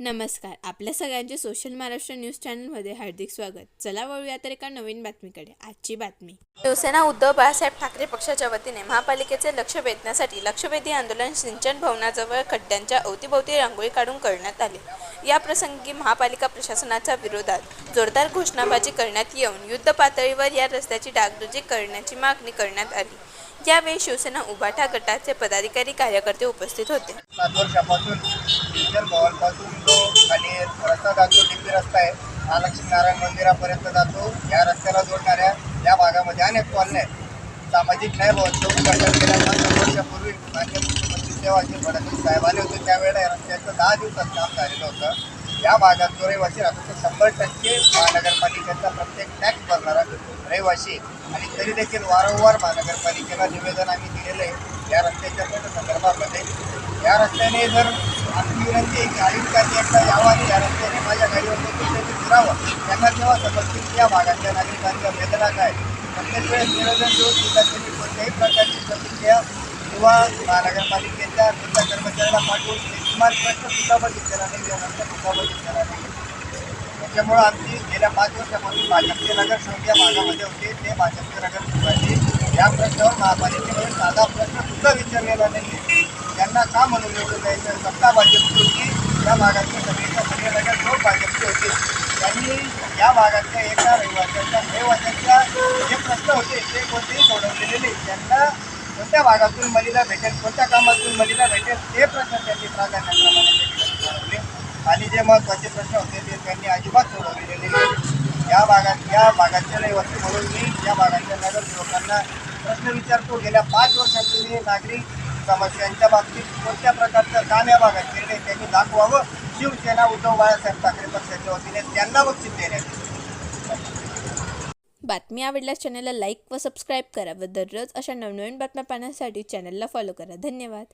नमस्कार. आपल्या सगळ्यांचे सोशल महाराष्ट्र न्यूज चॅनलमध्ये हार्दिक स्वागत. चला वळूया तर एका नवीन बातमीकडे. आजची बातमी. शिवसेना उद्धव बाळासाहेब ठाकरे पक्षाच्या वतीने महापालिकेचे लक्ष वेधण्यासाठी लक्षवेधी आंदोलन सिंचन भवनाजवळ खड्ड्यांच्या अवतीभोवती रांगोळी काढून करण्यात आले. या प्रसंगी महापालिका प्रशासनाच्या विरोधात जोरदार घोषणाबाजी करण्यात येऊन युद्ध पातळीवर या रस्त्याची डागडुजी करण्याची मागणी करण्यात आली. यावेळी शिवसेना उभाठा गटाचे पदाधिकारी कार्यकर्ते उपस्थित होते. सात वर्षापासून भवनपासून जो आणि रस्ता जातो डिपी रस्ता आहे महालक्ष्मी नारायण मंदिरापर्यंत जातो. या रस्त्याला जोडणाऱ्या या भागामध्ये अनेक कॉलन्या आहेत. सामाजिक न्याय भवनचं उद्घाटन पाच वर्षापूर्वी मान्य मुख्यमंत्री तेव्हा फडणवीस साहेब आले होते. त्यावेळेला या रस्त्याचं दहा दिवसात काम झालेलं होतं. या भागात जो रहिवासी राहतो तो शंभर टक्के महानगरपालिकेचा प्रत्येक टॅक्स भरणारा रहिवासी आणि तरी देखील वारंवार महानगरपालिकेला निवेदन आम्ही दिलेलं आहे. या रस्त्याच्या संदर्भामध्ये. या रस्त्याने जर आमची विनंती आहे की आयुक्तांनी एकदा यावं आणि या रस्त्याने माझ्या गाडीवर करावं फिरावं त्यांना तेव्हा समजतील की या भागातल्या नागरिकांच्या वेदना काय प्रत्येक वेळेस निवेदन देऊन सुद्धा त्यांनी कोणत्याही प्रकारची प्रतिक्रिया किंवा महानगरपालिकेच्या कर्मचाऱ्याला पाठवून किमान प्रश्न सुद्धा बघितलेला नाही व्यवस्था सुद्धा बघितलेला नाही. त्याच्यामुळं आमची गेल्या पाच वर्षापासून भाजपचे नगर या भागामध्ये होते. ते भाजपचे नगरसेवकांनी या प्रश्नावर महापालिकेमध्ये साधा प्रश्न सुद्धा विचारलेला नाही त्यांना का म्हणून निवडून द्यायचं? सत्ता भाजपची होती. या भागातल्या सगळीच्या सगळे नगरसेवक भाजपचे होते. त्यांनी या भागातल्या एका रहिवाशाच्या रहिवाशाच्या जे प्रश्न होते ते कोणतेही सोडवलेले नाही. त्यांना कोणत्या भागातून मलिदा भेटेल कोणत्या कामातून मलिदा भेटेल ते प्रश्न त्यांनी प्राधान्य जे महत्त्वाचे प्रश्न होते ते त्यांनी अजिबात सोडवलेले नाही. या भागात या भागाचे रहिवासी म्हणून मी या भागाच्या नगरसेवकांना प्रश्न विचारतो. गेल्या पाच वर्षापूर्वी नागरिक समस्यांच्या बाबतीत कोणत्या प्रकारचं काम या भागात केले त्यांनी दाखवावं. शिवसेना उद्धव बाळासाहेब ठाकरे पक्षाच्या वतीने त्यांना बक्षीस देण्यात बातमी आवडल्यास चॅनलला लाईक व सबस्क्राईब करा व दररोज अशा नवनवीन बातम्या पाहण्यासाठी चॅनलला फॉलो करा. धन्यवाद.